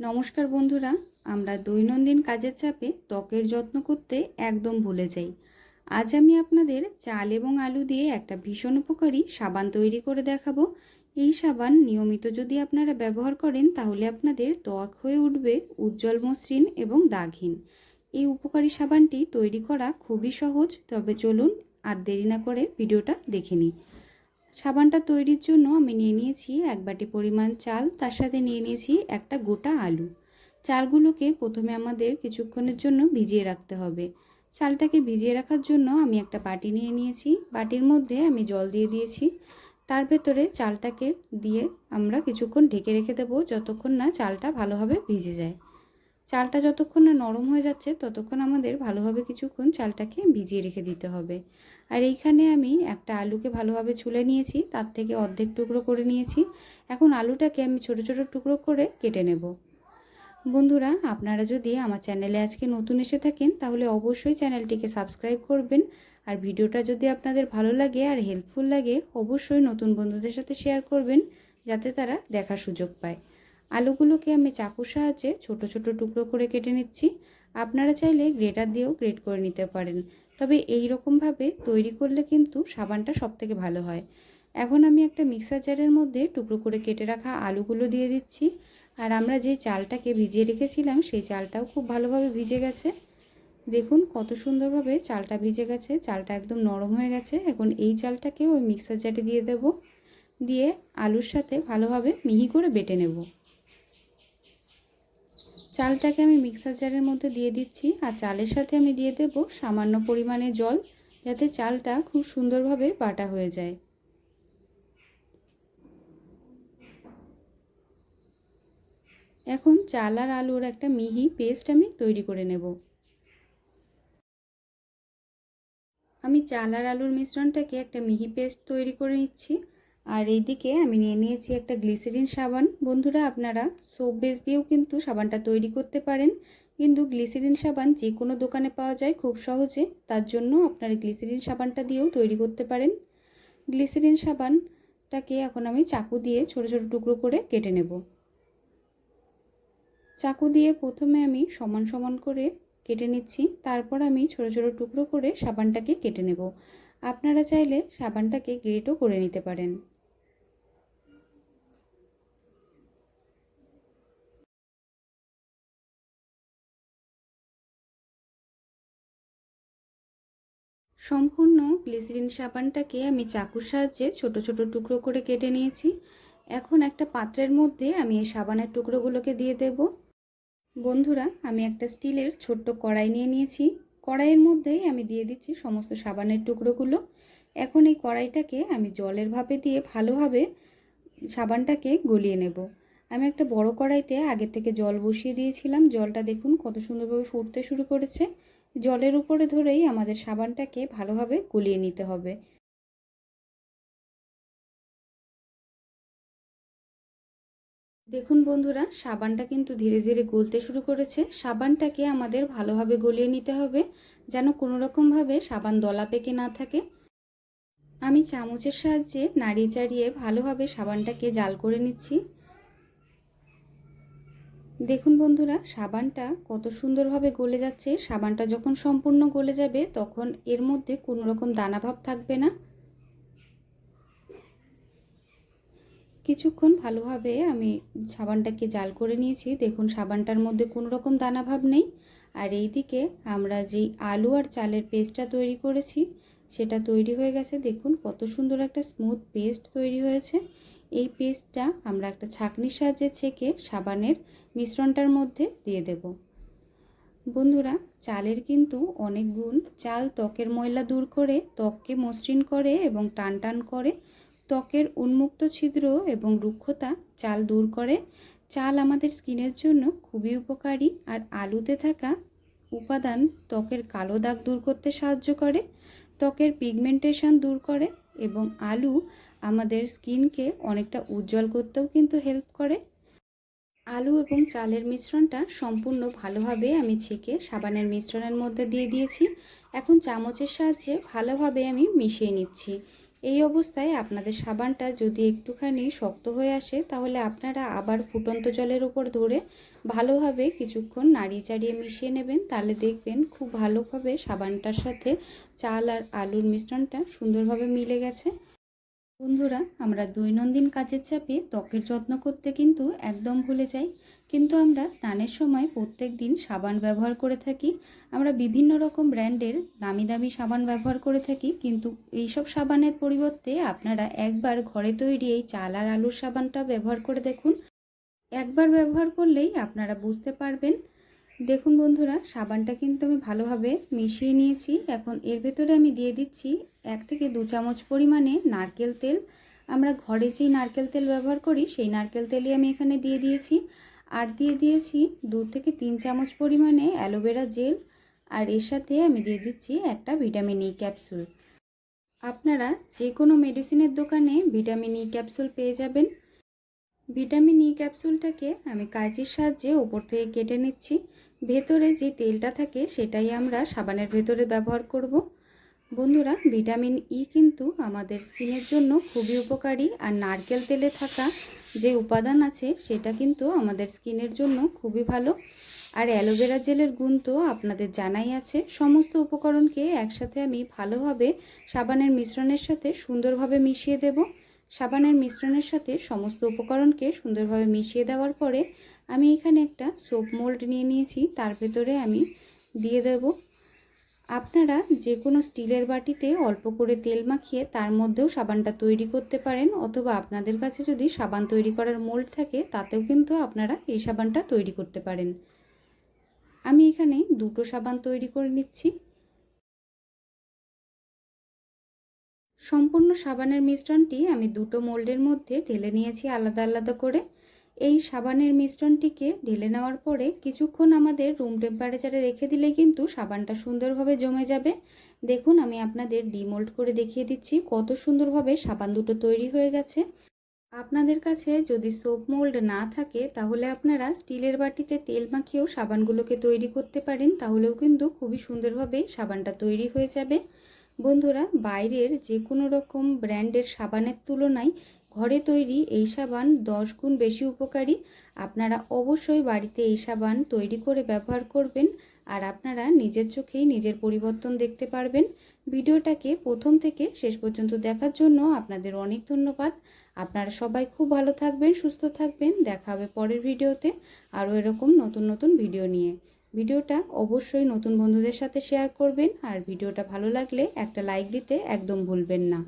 নমস্কার বন্ধুরা, আমরা দৈনন্দিন কাজের চাপে ত্বকের যত্ন করতে একদম ভুলে যাই। আজ আমি আপনাদের চাল এবং আলু দিয়ে একটা ভীষণ উপকারী সাবান তৈরি করে দেখাবো। এই সাবান নিয়মিত যদি আপনারা ব্যবহার করেন, তাহলে আপনাদের ত্বক হয়ে উঠবে উজ্জ্বল মসৃণ এবং দাগহীন। এই উপকারী সাবানটি তৈরি করা খুবই সহজ, তবে চলুন আর দেরি না করে ভিডিওটা দেখে নিই। সাবানটা তৈরির জন্য আমি নিয়ে নিয়েছি এক বাটি পরিমাণ চাল, তার সাথে নিয়ে নিয়েছি একটা গোটা আলু। চালগুলোকে প্রথমে আমাদের কিছুক্ষণের জন্য ভিজিয়ে রাখতে হবে। চালটাকে ভিজিয়ে রাখার জন্য আমি একটা বাটি নিয়ে নিয়েছি। বাটির মধ্যে আমি জল দিয়ে দিয়েছি। তার ভেতরে চালটাকে দিয়ে আমরা কিছুক্ষণ ঢেকে রেখে দেবো, যতক্ষণ না চালটা ভালোভাবে ভিজে যায়। চালটা যতক্ষণ না নরম হয়ে যাচ্ছে, ততক্ষণ আমাদের ভালোভাবে কিছুক্ষণ চালটাকে ভিজিয়ে রেখে দিতে হবে। আর এইখানে আমি একটা আলুকে ভালোভাবে ছুলে নিয়েছি, তার থেকে অর্ধেক টুকরো করে নিয়েছি। এখন আলুটাকে আমি ছোট ছোট টুকরো করে কেটে নেব। বন্ধুরা, আপনারা যদি আমার চ্যানেলে আজকে নতুন এসে থাকেন, তাহলে অবশ্যই চ্যানেলটিকে সাবস্ক্রাইব করবেন। আর ভিডিওটা যদি আপনাদের ভালো লাগে আর হেল্পফুল লাগে, অবশ্যই নতুন বন্ধুদের সাথে শেয়ার করবেন, যাতে তারা দেখার সুযোগ পায়। আলুগুলোকে আমি চাকুর সাহায্যে ছোট ছোট টুকরো করে কেটে নিচ্ছি। আপনারা চাইলে গ্রেটার দিয়েও গ্রেট করে নিতে পারেন। তবে এই রকমভাবে তৈরি করলে কিন্তু সাবানটা সবথেকে ভালো হয়। এখন আমি একটা মিক্সার জারের মধ্যে টুকরো করে কেটে রাখা আলুগুলো দিয়ে দিচ্ছি। আর আমরা যে চালটাকে ভিজিয়ে রেখেছিলাম, সেই চালটাও খুব ভালোভাবে ভিজে গেছে। দেখুন কত সুন্দরভাবে চালটা ভিজে গেছে, চালটা একদম নরম হয়ে গেছে। এখন এই চালটাকে ওই মিক্সার জারে দিয়ে দেব। দিয়ে আলুর সাথে ভালোভাবে মিহি করে বেটে নেব। চালটাকে আমি মিক্সার জারের মধ্যে দিয়ে দিচ্ছি আর চালের সাথে আমি দিয়ে দেব সামান্য পরিমাণে জল যাতে চালটা খুব সুন্দরভাবে বাটা হয়ে যায়। এখন চাল আর আলুর একটা মিহি পেস্ট আমি তৈরি করে নেব। আমি চাল আর আলুর মিশ্রণটাকে একটা মিহি পেস্ট তৈরি করে নিচ্ছি। আর এইদিকে আমি নিয়ে নিয়েছি একটা গ্লিসেরিন সাবান। বন্ধুরা, আপনারা সোপ বেস দিয়েও কিন্তু সাবানটা তৈরি করতে পারেন। কিন্তু গ্লিসেরিন সাবান যে কোনো দোকানে পাওয়া যায় খুব সহজে। তার জন্য আপনারা গ্লিসেরিন সাবানটা দিয়েও তৈরি করতে পারেন। গ্লিসারিন সাবানটাকে এখন আমি চাকু দিয়ে ছোট ছোট টুকরো করে কেটে নেব। চাকু দিয়ে প্রথমে আমি সমান সমান করে কেটে নিচ্ছি। তারপর আমি ছোট ছোট টুকরো করে সাবানটাকে কেটে নেব। আপনারা চাইলে সাবানটাকে গ্রেটও করে নিতে পারেন। সম্পূর্ণ গ্লিসারিন সাবানটাকে আমি চাকুর সাহায্যে ছোট ছোট টুকরো করে কেটে নিয়েছি। এখন একটা পাত্রের মধ্যে আমি এই সাবানের টুকরোগুলোকে দিয়ে দেব। বন্ধুরা, আমি একটা স্টিলের ছোট্ট কড়াই নিয়ে নিয়েছি। কড়াইয়ের মধ্যেই আমি দিয়ে দিচ্ছি সমস্ত সাবানের টুকরোগুলো। এখন এই কড়াইটাকে আমি জলের ভাপে দিয়ে ভালোভাবে সাবানটাকে গলিয়ে নেব। আমি একটা বড় কড়াইতে আগে থেকে জল বসিয়ে দিয়েছিলাম। জলটা দেখুন কত সুন্দরভাবে ফুটতে শুরু করেছে। জলের উপরে ধরেই আমাদের সাবানটাকে ভালোভাবে গলিয়ে নিতে হবে। দেখুন বন্ধুরা, সাবানটা কিন্তু ধীরে ধীরে গলতে শুরু করেছে। সাবানটাকে আমাদের ভালোভাবে গলিয়ে নিতে হবে, যেন কোনো রকমভাবে সাবান দলা পেকে না থাকে। আমি চামচের সাহায্যে নাড়িয়ে চাড়িয়ে ভালোভাবে সাবানটাকে জাল করে নিচ্ছি। দেখুন বন্ধুরা, সাবানটা কত সুন্দরভাবে গলে যাচ্ছে। সাবানটা যখন সম্পূর্ণ গলে যাবে, তখন এর মধ্যে কোনো রকম দানাভাব থাকবে না। কিছুক্ষণ ভালোভাবে আমি সাবানটাকে জাল করে নিয়েছি। দেখুন, সাবানটার মধ্যে কোনো রকম দানাভাব নেই। আর এই দিকে আমরা যেই আলু আর চালের পেস্টটা তৈরি করেছি, সেটা তৈরি হয়ে গেছে। দেখুন, কত সুন্দর একটা স্মুথ পেস্ট তৈরি হয়েছে। এই পেস্টটা আমরা একটা ছাঁকনির সাহায্যে ছেঁকে সাবানের মিশ্রণটার মধ্যে দিয়ে দেব। বন্ধুরা, চালের কিন্তু অনেক গুণ চাল ত্বকের ময়লা দূর করে, ত্বককে মসৃণ করে এবং টান টান করে, ত্বকের উন্মুক্ত ছিদ্র এবং রুক্ষতা চাল দূর করে। চাল আমাদের স্কিনের জন্য খুবই উপকারী আর আলুতে থাকা উপাদান ত্বকের কালো দাগ দূর করতে সাহায্য করে, ত্বকের পিগমেন্টেশন দূর করে এবং আলু আমাদের স্কিনকে অনেকটা উজ্জ্বল করতেও কিন্তু হেল্প করে। আলু এবং চালের মিশ্রণটা সম্পূর্ণ ভালোভাবে আমি ছেঁকে সাবানের মিশ্রণের মধ্যে দিয়ে দিয়েছি। এখন চামচের সাহায্যে ভালোভাবে আমি মিশিয়ে নিচ্ছি। এই অবস্থায় আপনাদের সাবানটা যদি একটুখানি শক্ত হয়ে আসে, তাহলে আপনারা আবার ফুটন্ত জলের উপর ধরে ভালোভাবে কিছুক্ষণ নাড়িয়ে চাড়িয়ে মিশিয়ে নেবেন। তাহলে দেখবেন খুব ভালোভাবে সাবানটার সাথে চাল আর আলুর মিশ্রণটা সুন্দরভাবে মিলে গেছে। বন্ধুরা, আমরা দৈনন্দিন কাজের চাপে ত্বকের যত্ন করতে কিন্তু একদম ভুলে যাই। কিন্তু আমরা স্নানের সময় প্রত্যেক দিন সাবান ব্যবহার করে থাকি। আমরা বিভিন্ন রকম ব্র্যান্ডের দামি দামি সাবান ব্যবহার করে থাকি। কিন্তু এইসব সাবানের পরিবর্তে আপনারা একবার ঘরে তৈরি এই চাল আর আলুর সাবানটা ব্যবহার করে দেখুন। একবার ব্যবহার করলেই আপনারা বুঝতে পারবেন দেখুন বন্ধুরা, সাবানটা কিন্তু আমি ভালোভাবে মিশিয়ে নিয়েছি। এখন এর ভেতরে আমি দিয়ে দিচ্ছি এক থেকে দু চামচ পরিমাণে নারকেল তেল। আমরা ঘরে যেই নারকেল তেল ব্যবহার করি, সেই নারকেল তেলই আমি এখানে দিয়ে দিয়েছি। আর দিয়ে দিয়েছি দু থেকে তিন চামচ পরিমাণে অ্যালোভেরা জেল। আর এর সাথে আমি দিয়ে দিচ্ছি একটা ভিটামিন ই ক্যাপসুল। আপনারা যে কোনো মেডিসিনের দোকানে ভিটামিন ই ক্যাপসুল পেয়ে যাবেন। ভিটামিন ই ক্যাপসুলটাকে আমি কাঁচির সাহায্যে ওপর থেকে কেটে নিচ্ছি। ভেতরে যে তেলটা থাকে সেটাই আমরা সাবানের ভেতরে ব্যবহার করব। বন্ধুরা, ভিটামিন ই কিন্তু আমাদের স্কিনের জন্য খুবই উপকারী আর নারকেল তেলে থাকা যে উপাদান আছে সেটা কিন্তু আমাদের স্কিনের জন্য খুবই ভালো। আর অ্যালোভেরা জেলের গুণ তো আপনাদের জানাই আছে। সমস্ত উপকরণকে একসাথে আমি ভালোভাবে সাবানের মিশ্রণের সাথে সুন্দরভাবে মিশিয়ে দেব। সাবানের মিশ্রণের সাথে সমস্ত উপকরণকে সুন্দরভাবে মিশিয়ে দেওয়ার পরে আমি এখানে একটা সোপ মোল্ড নিয়ে নিয়েছি। তার ভেতরে আমি দিয়ে দেব। আপনারা যে কোনো স্টিলের বাটিতে অল্প করে তেল মাখিয়ে তার মধ্যেও সাবানটা তৈরি করতে পারেন, অথবা আপনাদের কাছে যদি সাবান তৈরি করার মোল্ড থাকে, তাতেও কিন্তু আপনারা এই সাবানটা তৈরি করতে পারেন। আমি এখানে দুটো সাবান তৈরি করে নিচ্ছি। সম্পূর্ণ সাবানের মিশ্রণটি আমি দুটো মোল্ডের মধ্যে ঢেলে নিয়েছি আলাদা আলাদা করে। এই সাবানের মিশ্রণটিকে ঢেলে নেওয়ার পরে কিছুক্ষণ আমাদের রুম টেম্পারেচারে রেখে দিলে কিন্তু সাবানটা সুন্দরভাবে জমে যাবে। দেখুন, আমি আপনাদের ডিমোল্ড করে দেখিয়ে দিচ্ছি কত সুন্দরভাবে সাবান দুটো তৈরি হয়ে গেছে। আপনাদের কাছে যদি সোপ মোল্ড না থাকে, তাহলে আপনারা স্টিলের বাটিতে তেল মাখিয়েও সাবানগুলোকে তৈরি করতে পারেন। তাহলেও কিন্তু খুবই সুন্দরভাবে সাবানটা তৈরি হয়ে যাবে। বন্ধুরা, বাইরের যে কোনো রকম ব্র্যান্ডের সাবানের তুলনায় ঘরে তৈরি এই সাবান দশ গুণ বেশি উপকারী। আপনারা অবশ্যই বাড়িতে এই সাবান তৈরি করে ব্যবহার করবেন আর আপনারা নিজের চোখেই নিজের পরিবর্তন দেখতে পারবেন। ভিডিওটাকে প্রথম থেকে শেষ পর্যন্ত দেখার জন্য আপনাদের অনেক ধন্যবাদ। আপনারা সবাই খুব ভালো থাকবেন, সুস্থ থাকবেন। দেখা হবে পরের ভিডিওতে আরও এরকম নতুন নতুন ভিডিও নিয়ে। ভিডিওটা অবশ্যই নতুন বন্ধুদের সাথে শেয়ার করবেন আর ভিডিওটা ভালো লাগলে একটা লাইক দিতে একদম ভুলবেন না।